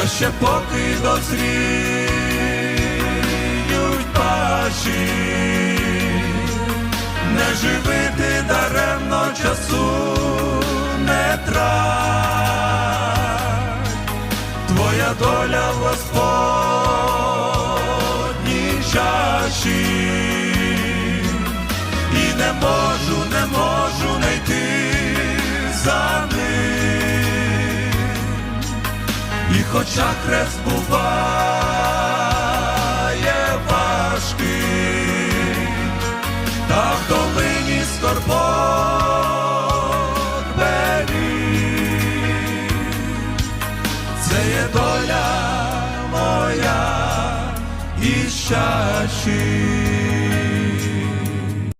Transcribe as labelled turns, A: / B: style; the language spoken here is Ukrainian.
A: та ще поки дозріють паші, не живити даремно часу не трать, твоя доля в Господній чаші, і хоча хрест буває важкий, та в долині скорбот беріг. Це є доля моя і щащі.